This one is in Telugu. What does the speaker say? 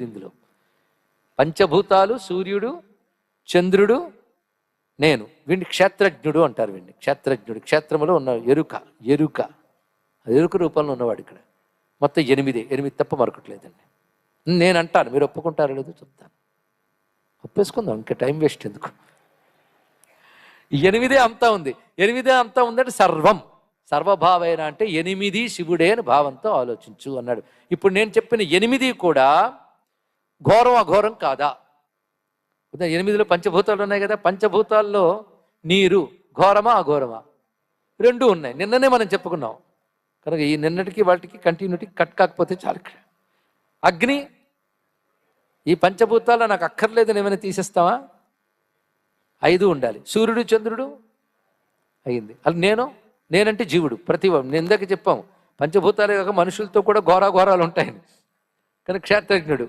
ఇందులో. పంచభూతాలు సూర్యుడు చంద్రుడు నేను. వీడిని క్షేత్రజ్ఞుడు అంటారు వీడిని. క్షేత్రజ్ఞుడు. క్షేత్రములో ఉన్న ఎరుక ఎరుక. ఎరుక రూపంలో ఉన్నవాడు ఇక్కడ. మొత్తం ఎనిమిది. ఎనిమిది తప్ప మరొకట్లేదండి నేను అంటాను. మీరు ఒప్పుకుంటారో లేదో చెప్తాను. ఒప్పేసుకుందాం. ఇంకా టైం వేస్ట్ ఎందుకు? ఎనిమిదే అంతా ఉంది. ఎనిమిదే అంతా ఉందంటే సర్వం. సర్వభావైన అంటే ఎనిమిది శివుడే అని భావంతో ఆలోచించు అన్నాడు. ఇప్పుడు నేను చెప్పిన ఎనిమిది కూడా ఘోరం అఘోరం కాదా ఎనిమిదిలో పంచభూతాలు ఉన్నాయి కదా పంచభూతాల్లో నీరు ఘోరమా అఘోరమా? రెండు ఉన్నాయి. నిన్ననే మనం చెప్పుకున్నాం. కనుక ఈ నిన్నటికి వాటికి కంటిన్యూటీ కట్ కాకపోతే చాలు అగ్ని ఈ పంచభూతాల్లో నాకు అక్కర్లేదని ఏమైనా తీసేస్తావా? ఐదు ఉండాలి. సూర్యుడు చంద్రుడు అయింది. అది నేను నేనంటే జీవుడు. ప్రతి నేను ఇందాక చెప్పాం. పంచభూతాలే కాక మనుషులతో కూడా ఘోర ఘోరాలు ఉంటాయని. కానీ క్షేత్రజ్ఞుడు